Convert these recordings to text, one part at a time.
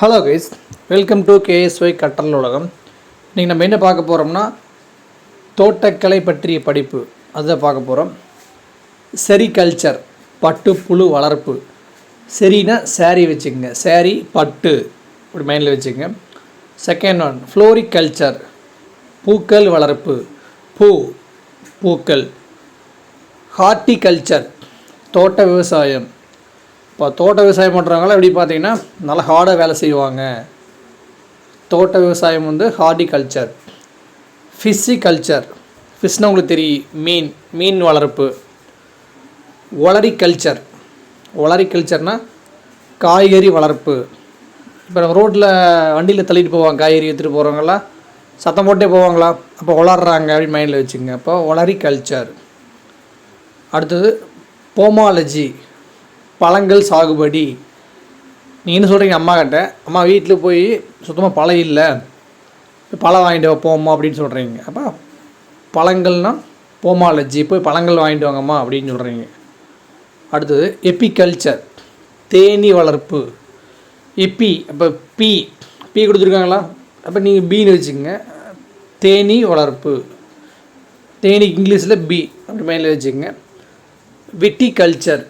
Hello guys welcome to KSY கற்றல் உலகம் இன்றைக்கி நம்ம என்ன பார்க்க போகிறோம்னா தோட்டக்கலை பற்றிய படிப்பு. அதை பார்க்க போகிறோம் செரிகல்ச்சர் பட்டு புழு வளர்ப்பு. செரினா saree வச்சுக்கோங்க. சேரீ பட்டு. இப்படி மைண்டில் வச்சுக்கோங்க. செகண்ட் ஒன் ஃப்ளோரிகல்ச்சர் பூக்கள் வளர்ப்பு. பூ பூக்கள். ஹார்ட்டிகல்ச்சர் தோட்ட விவசாயம். இப்போ தோட்ட விவசாயம் பண்ணுறவங்களாம் எப்படி பார்த்தீங்கன்னா நல்லா ஹார்டாக வேலை செய்வாங்க. தோட்ட விவசாயம் வந்து ஹார்டிகல்ச்சர் ஃபிஷ்ஷிகல்ச்சர் ஃபிஷ்னால் உங்களுக்கு தெரியும் மீன் மீன் வளர்ப்பு. ஒளரிகல்ச்சர் ஒளரிகல்ச்சர்னால் காய்கறி வளர்ப்பு. இப்போ நம்ம ரோட்டில் வண்டியில் தள்ளிட்டு போவாங்க காய்கறி எடுத்துகிட்டு போகிறவங்களாம் சத்தம் போட்டே போவாங்களா அப்போ வளர்றாங்க அப்படின்னு மைண்டில் வச்சுங்க அப்போ ஒளரிகல்ச்சர் அடுத்தது போமாலஜி பழங்கள் சாகுபடி. நீங்கள் என்ன சொல்கிறீங்க அம்மா கிட்ட அம்மா வீட்டில் போய் சுத்தமாக பழம் இல்லை. பழம் வாங்கிட்டு போமா அப்படின்னு சொல்கிறீங்க அப்போ பழங்கள்னா போமாலஜி போய் பழங்கள் வாங்கிட்டு வாங்கம்மா அப்படின்னு சொல்கிறீங்க அடுத்தது எப்பிகல்ச்சர் தேனீ வளர்ப்பு. எப்பி அப்போ பி பி கொடுத்துருக்காங்களா? அப்போ நீங்கள் பீன்னு வச்சுக்கோங்க. தேனீ வளர்ப்பு. தேனி இங்கிலீஷில் பி அப்படி மேலே வச்சுக்கோங்க. விட்டிகல்ச்சர்.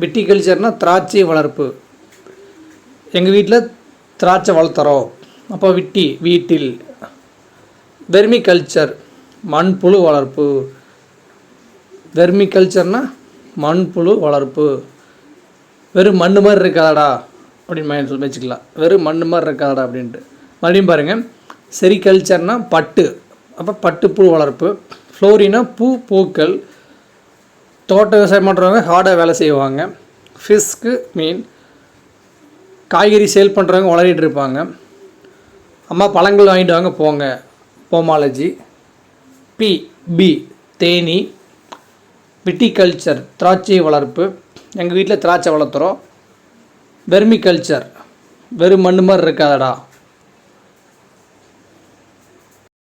விட்டிகல்ச்சர்னால் திராட்சை வளர்ப்பு. எங்கள் வீட்டில் திராட்சை வளர்த்துறோம். அப்போ விட்டி வீட்டில். வெர்மி கல்ச்சர் மண்புழு வளர்ப்பு. வெர்மி கல்ச்சர்னால் மண்புழு வளர்ப்பு. வெறும் மண் மாதிரி இருக்காதடா அப்படின்னு மைண்ட் சொல்லி வச்சுக்கலாம். வெறும் மண் மாதிரி இருக்காதடா அப்படின்ட்டு. மறுபடியும் பாருங்கள் செரிகல்ச்சர்னால் பட்டு. அப்போ பட்டுப்புழு வளர்ப்பு. ஃப்ளோரினா பூ பூக்கள். தோட்ட விவசாயம் பண்ணுறவங்க ஹார்டாக வேலை செய்வாங்க. ஃபிஷ்க்கு மீன் காய்கறி சேல் பண்ணுறவங்க வளரிட்டு இருப்பாங்க. அம்மா பழங்கள் வாங்கிட்டு வாங்க போங்க. Pomology B B Theni. Viticulture திராட்சை வளர்ப்பு. எங்கள் வீட்டில் திராட்சை வளர்த்துறோம். வெர்மிகல்ச்சர் வெறும் மண் மாதிரி இருக்காதடா.